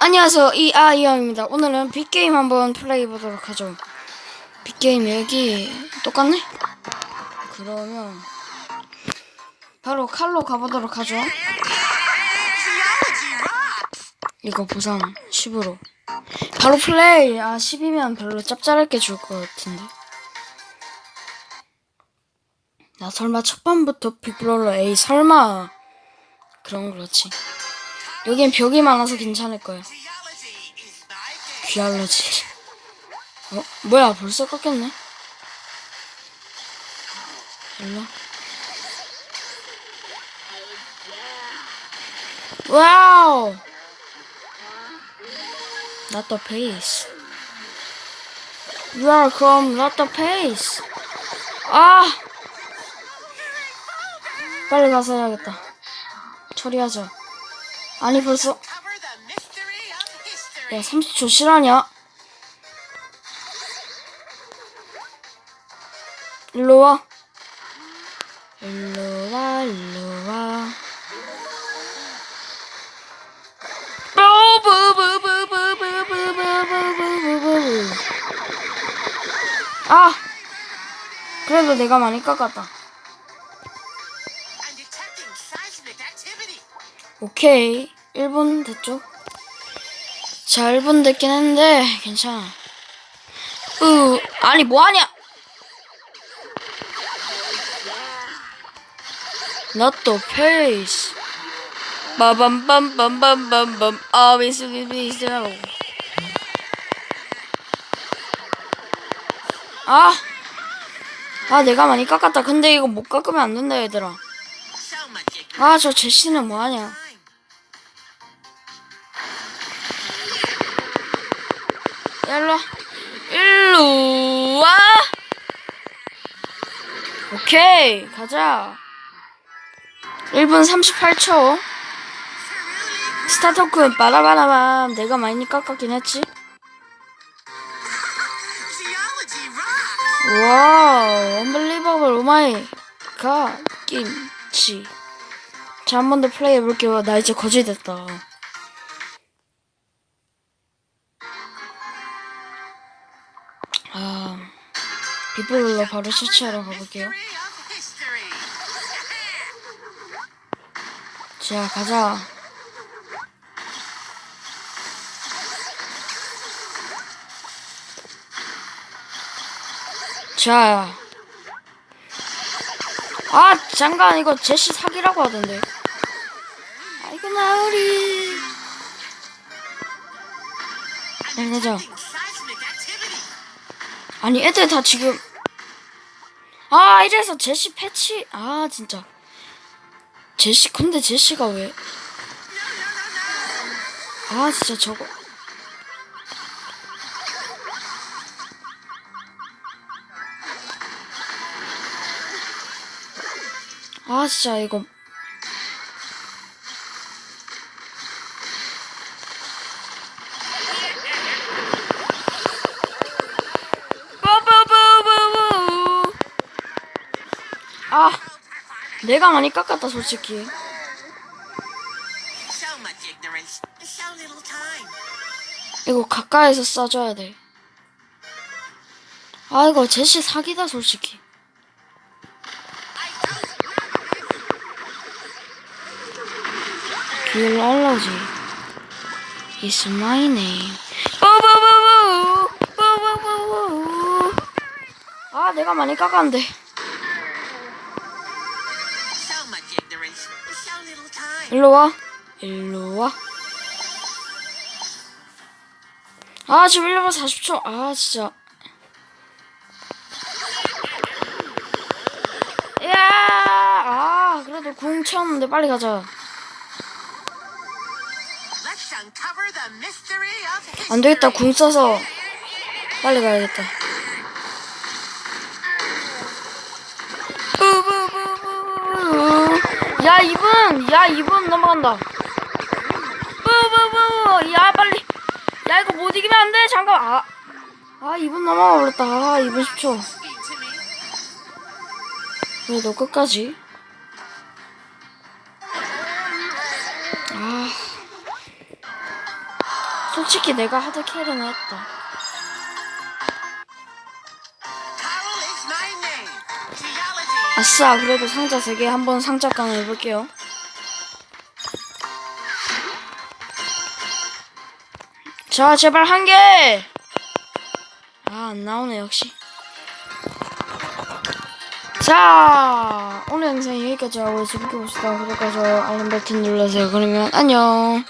안녕하세요. 이아이영입니다. 오늘은 빅게임 한번 플레이 해보도록 하죠. 빅게임 여기 똑같네? 그러면 바로 칼로 가보도록 하죠. 이거 보상 10으로. 바로 플레이! 아 10이면 별로 짭짤하게 줄 것 같은데. 나 설마 첫 번부터 빅블롤러 에이 설마! 그런 그렇지 여긴 벽이 많아서 괜찮을 거야. 귀알러지. 어? 뭐야 벌써 깎였네? 일로 와우! Not the pace. Welcome not the pace. 아! 빨리 가서 해야겠다. 처리하자 아니 벌써 야 30초 실화냐? 일로와 일로와 일로와 아! 그래도 내가 많이 깎았다. 오케이. 1분 됐죠? 자 1분 됐긴 했는데 괜찮아. 으 아니 뭐하냐? Not the pace 빠밤빰빰빰빰빰. 아 미스 미스 미스 아! 아 내가 많이 깎았다. 근데 이거 못 깎으면 안 된다 얘들아. 아 저 제시는 뭐하냐 일로 일로 와. 오케이 가자. 1분 38초. 스타터크 빠라바라밤. 내가 많이 깎았긴 했지? 와우 언블리버블 오마이 갓 김치. 자 한 번 더 플레이 해볼게요. 나 이제 거지 됐다 아 비블로 바로 처치하러 가볼게요 자 가자 자. 아, 잠깐, 이거 제시 사기라고 하던데. 아이고, 나으리. 네, 가자. 아니, 애들 다 지금. 아, 이래서 제시 패치. 아, 진짜. 제시, 근데 제시가 왜. 아, 진짜 저거. 아 진짜 이거 뿌뿌뿌뿌뿌. 아 내가 많이 깎았다 솔직히. 이거 가까이서 쏴줘야 돼 아 이거 제시 사기다 솔직히. 길 알러지. Is my name. 아 내가 많이 깎았는데 일로 와 일로 와 아, 지금 1분 40초. 아, 진짜. 야! 아, 그래도 궁 쳤는데 빨리 가자. 안 되겠다. 궁 써서 빨리 가야겠다. 뿌뿌뿌뿌뿌. 야, 2분! 야, 2분 넘어간다. 뿌뿌뿌! 야, 빨리. 야, 이거 못 이기면 안 돼. 잠깐. 아. 아, 2분 넘어가 버렸다. 아, 2분 10초. Speak to me. 왜너 끝까지? 아. 솔직히 내가 하드 캐리는 했다. 아싸, 그래도 상자 3개 한번 상자 깡 해볼게요. 자, 제발 한 개! 아, 안 나오네, 역시. 자, 오늘 영상 여기까지 하고 보시다가 구독과 좋아요, 알림 버튼 눌러주세요. 그러면 안녕.